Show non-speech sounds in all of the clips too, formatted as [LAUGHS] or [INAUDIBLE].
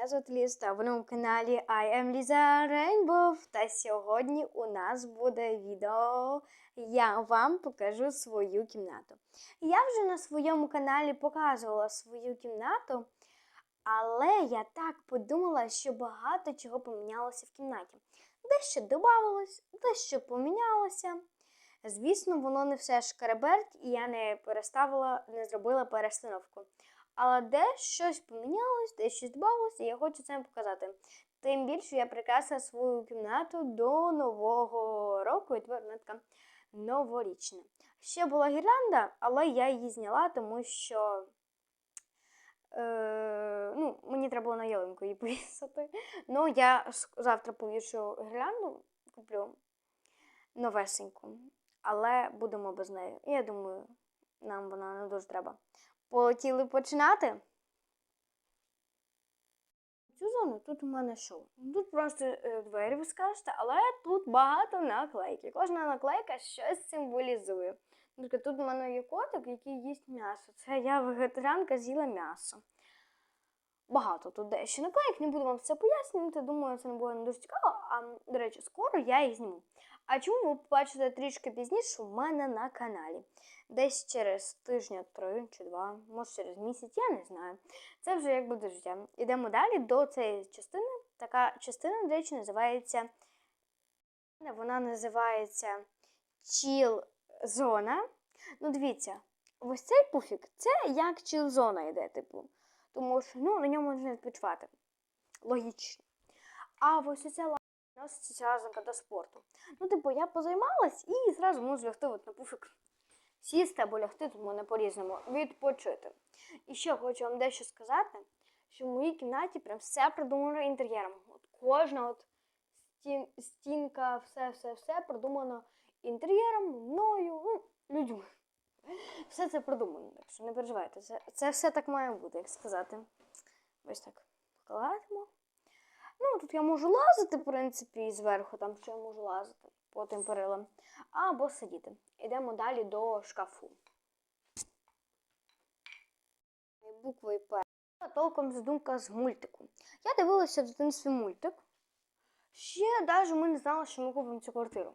Мене звати Ліза, та ви на каналі I am Lisa Rainbow. Та сьогодні у нас буде відео. Я вам покажу свою кімнату. Я вже на своєму каналі показувала свою кімнату, але я так подумала, що багато чого помінялося в кімнаті. Дещо додавалось, дещо помінялося. Звісно, воно не все шкареберть, і я не переставила, не зробила перестановку. Але де щось помінялось, де щось додалося, і я хочу це показати. Тим більше я прикрасила свою кімнату до Нового року, і тепер вона така новорічна. Ще була гірлянда, але я її зняла, тому що е, ну, мені треба було на ялинку її повісити. Ну, я завтра повішу гірлянду, куплю новесеньку, але будемо без неї. Я думаю, нам вона не дуже треба. Полетіли починати. Цю зону тут у мене що? Тут просто е, двері ви скажете, але тут багато наклейки. Кожна наклейка щось символізує. Тут у мене є котик, який їсть м'ясо. Це я вегетаріанка з'їла м'ясо. Багато тут дещо наклеїк, не буду вам все пояснювати. Думаю, це не буде не дуже цікаво. А до речі, скоро я їх зніму. А чому ви побачите трішки пізніше у мене на каналі? Десь через тижня три чи два, може через місяць, я не знаю. Це вже як буде життя. Ідемо далі до цієї частини. Така частина, до речі, називається. Вона називається чіл зона. Ну, дивіться, ось цей пуфік це як чіл зона йде, типу. Тому що ну, на ньому можна відпочивати. Логічно. А ось ця носиться зв'язанка до спорту. Ну, типу, я позаймалась і зразу можу лягти от на пуфік. Сісти або лягти, тому не по-різному, відпочити. І ще хочу вам дещо сказати, що в моїй кімнаті прям все продумано інтер'єром. От кожна от стін, стінка, все-все-все продумано інтер'єром, мною, ну, людьми. Все це продумано, так що не переживайте. Це, це все так має бути, як сказати. Ось так покладемо. Ну, тут я можу лазити, в принципі, і зверху, там ще я можу лазити по тим перилам. Або сидіти. Йдемо далі до шкафу. Букви П. Толком задумка з мультику. Я дивилася в дитинстві мультик. Ще навіть ми не знали, що ми купимо цю квартиру.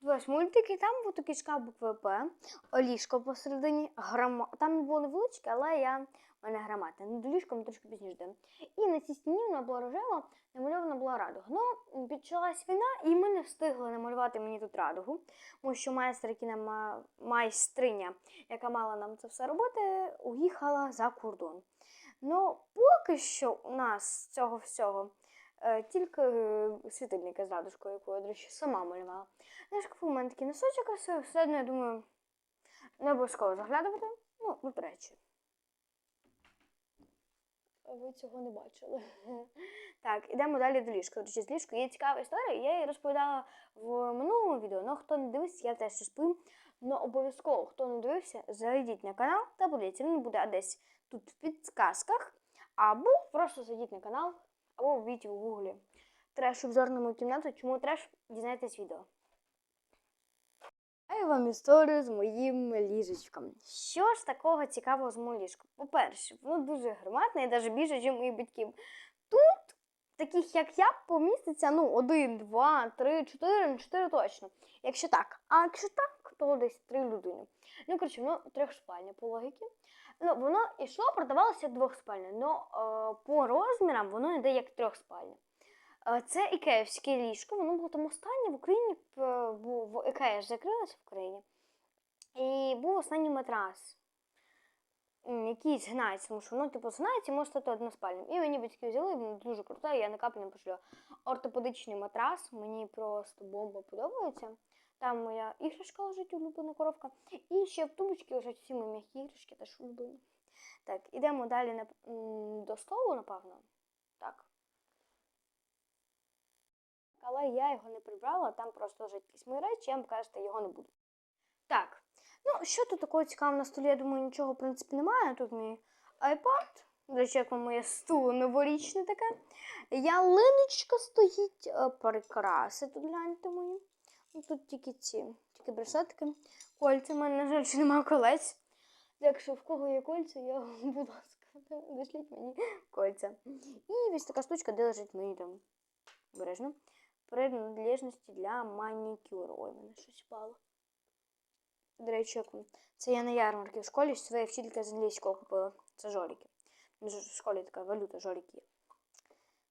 Дивилась мультик, і там був такий шкаф букви П, ліжко посередині, грама... там було невеличке, але я мене граматна. Над ліжком трошки пізніше йде. І на цій стіні вона була рожева, намальована була радуга. Ну, почалась війна, і ми не встигли намалювати мені тут радугу, тому що майстер, який майстриня, яка мала нам це все робити, уїхала за кордон. Ну, поки що у нас цього всього е, тільки е, світильники з радужкою, яку я, до речі, сама малювала. На шкафу у мене такий носочок все одно, я думаю, не обов'язково заглядувати. Ну, до речі. Ви цього не бачили. [LAUGHS] Так, ідемо далі до ліжка. До речі, з ліжка є цікава історія. Я її розповідала в минулому відео. Ну, хто не дивився, я теж розповім. Ну, обов'язково, хто не дивився, зайдіть на канал та подивіться. Він буде десь тут в підсказках. Або просто зайдіть на канал, або вбіть у гуглі. Треш обзор на мою кімнату. Чому треш? Дізнайтесь відео. Я вам історію з моїм ліжечком. Що ж такого цікавого з моїм ліжком? По-перше, воно дуже гарматне і навіть більше, ніж моїх батьків. Тут, таких як я, поміститься ну, один, два, три, чотири, ну, чотири точно. Якщо так. А якщо так, то десь три людини. Ну, коротше, воно трьохспальне по логіки. Ну, воно йшло, продавалося двохспальне, але е, по розмірам воно йде як трьохспальне. Е, Це ікеївське ліжко, воно було там останнє в Україні, був Ікея ж закрилася в Україні. І був останній матрас, м, який тому що воно типу згинається і може стати односпальним. І мені батьки взяли, дуже круте, я на каплі не пошлю. Ортопедичний матрас, мені просто бомба подобається. Там моя іграшка лежить, улюблена коровка. І ще в тумбочці лежать всі мої м'які іграшки, теж улюблені. Так, ідемо далі на, до столу, напевно. Так. Але я його не прибрала, там просто лежать якісь мої речі, я вам кажете, його не буду. Так, ну що тут такого цікавого на столі? Я думаю, нічого в принципі немає. Тут мій iPad. До речі, як моє стуло новорічне таке. Ялиночка стоїть, е, прикраси тут гляньте мої. Ну, Тут тільки ці, тільки браслетки. Кольця, в мене, на жаль, немає колець. Якщо в кого є кольця, я, [LAUGHS] будь ласка, Вишліть мені кольця. І ось така штучка, де лежить мені там обережно. Принадлежності для манікюру. Ой, мене щось впало. До речі, це я на ярмарці в школі своєї вчителька з англійського купила. Це жоліки. Ну, В школі така валюта жоліки є.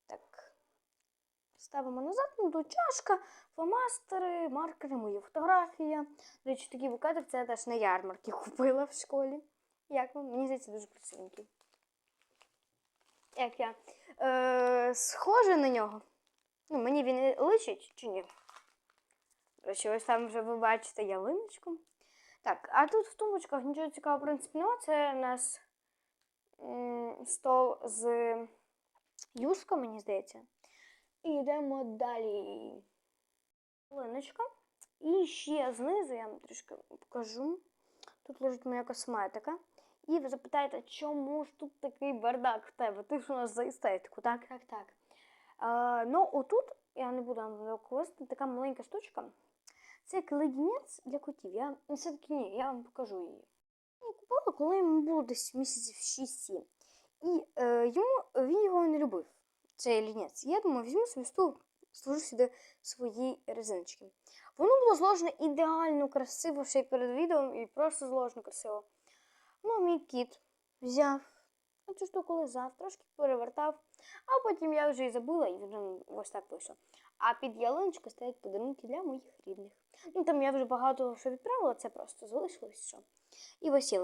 Так. Ставимо назад, ну тут чашка, фломастери, маркери, мої фотографія. До речі, такий букетик це я теж на ярмарці [LAUGHS] купила в школі. Як вам? Мені здається, дуже красивенький. Як я? Е, схожа на нього. Ну, мені він личить чи ні? Речі, ось там вже ви бачите ялиночку. Так, а тут в тумбочках нічого цікавого, в принципі, нема. Це у нас стол з юшка, мені здається. І йдемо далі. Ялиночка. І ще знизу я вам трішки покажу. Тут лежить моя косметика. І ви запитаєте, чому ж тут такий бардак в тебе? Ти ж у нас за естетику. Так, так, так. Ну, отут, я не буду вам використати, така маленька штучка. Це як леденець для котів. Я все-таки ні, я вам покажу її. Я купила, коли йому було десь місяців 6-7. І е, йому він його не любив. Цей лінець. Я думаю, візьму собі стул, сложу сюди свої резиночки. Воно було зложено ідеально красиво, ще й перед відео, і просто зложено красиво. Ну, мій кіт взяв цю штуку лизав, трошки перевертав, а потім я вже і забула, і він ось так вийшов. А під ялиночкою стоять подарунки для моїх рідних. Ну там я вже багато що відправила, це просто залишилось що. І ось.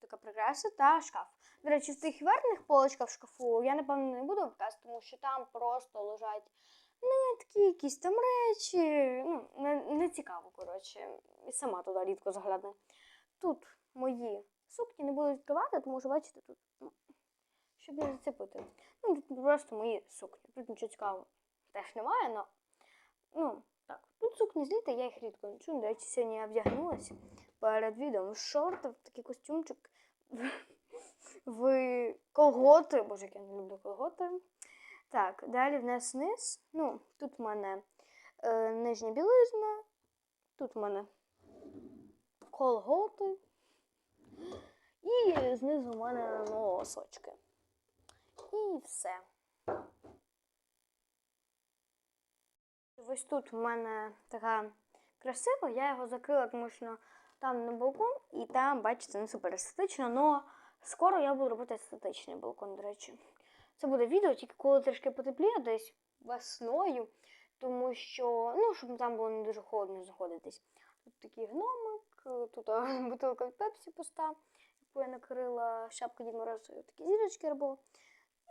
Така прикраса та шкаф. До речі, в тих верхніх полочках в шкафу я, напевно, не буду показувати, тому що там просто лежать нитки, якісь там речі. Ну, не, не цікаво, коротше. І сама туди рідко заглядаю. Тут мої сукні не буду відкривати, тому що, бачите, тут, ну, щоб не зацепити. Ну, тут просто мої сукні. Тут нічого цікавого теж немає, але ну, так. Тут сукні з літа, я їх рідко ношу. До речі, сьогодні я вдягнулася перед відео шорти, такий костюмчик, в колготи. Боже, як я не люблю колготи. Так, далі в нас низ. Ну, тут в мене е, нижня білизна, тут в мене колготи. І знизу в мене носочки. І все. Ось тут в мене така красива, я його закрила, тому що там на балкон, і там, бачите, не супер естетично, але скоро я буду робити естетичний балкон, до речі. Це буде відео, тільки коли трішки потепліє, десь весною, тому що, ну, щоб там було не дуже холодно заходитись. Тут такий гномик, тут бутилка від пепсі пуста, яку я накрила шапка Дід Мороз, такі зірочки робила.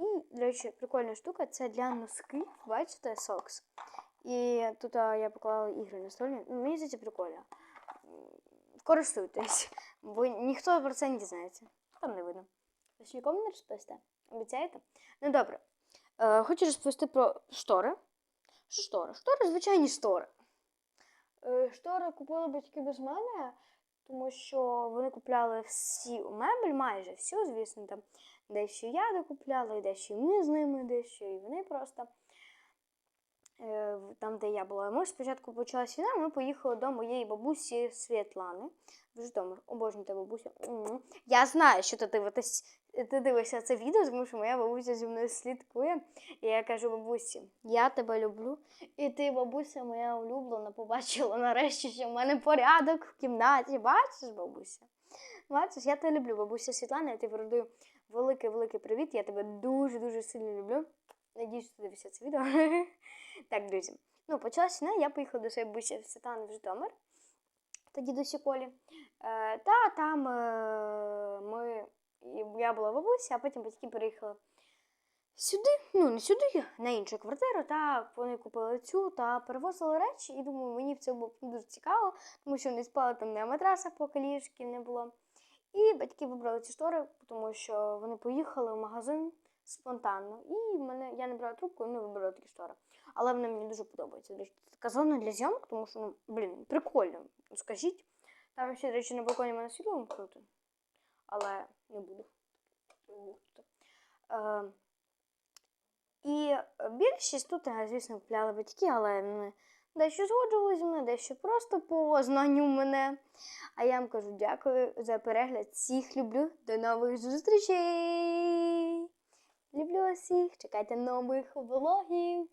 І, до речі, прикольна штука це для носків, бачите, сокс. І тут а, я поклала ігри на столі. Ну, Мені здається, прикольно. Користуйтесь, [LAUGHS] бо ніхто про це не дізнається. Там не видно. Ви ж нікому не розповісте? Обіцяєте? Ну добре. Е, хочу розповісти про штори. Що штори? Штори, звичайні штори. Е, штори купили батьки без мене, тому що вони купляли всі мебель, майже всю, звісно, там дещо я докупляла, і дещо ми з ними, дещо і вони просто. Е, Там, де я була. Ми спочатку почалась війна, ми поїхали до моєї бабусі Світлани в Житомир. Обожнюю тебе, бабуся. Я знаю, що ти дивитесь, ти дивишся це відео, тому що моя бабуся зі мною слідкує. І я кажу бабусі, я тебе люблю. І ти, бабуся, моя улюблена, побачила нарешті, що в мене порядок в кімнаті. Бачиш, бабуся? Бачиш, я тебе люблю, бабуся Світлана, я тобі передаю великий-великий привіт. Я тебе дуже-дуже сильно люблю. Надіюсь, що ти дивишся це відео. [LAUGHS] так, друзі. Ну, почалася війна, я поїхала до своєї бабусі Світлани в Житомир. Тоді до Колі. Е, та там е, ми, я була в бабуся, а потім батьки переїхали сюди, ну не сюди, на іншу квартиру. Та вони купили цю та перевозили речі. І думаю, мені в цьому було дуже цікаво, тому що вони спали там на матрасах, поки ліжків не було. І батьки вибрали ці штори, тому що вони поїхали в магазин спонтанно. І мене я не брала трубку, і вони вибрали такі штори. Але вони мені дуже подобаються. Така зона для зйомок, тому що, ну, блін, прикольно. Ну, Скажіть. Там ще, до речі, на балконі мене світло вимкнути, але не буду. Е, і більшість тут, е, звісно, купляли батьки, але дещо згоджувались мене, дещо просто по знанню мене. А я вам кажу дякую за перегляд. Всіх люблю. До нових зустрічей! Люблю вас всіх, чекайте нових влогів.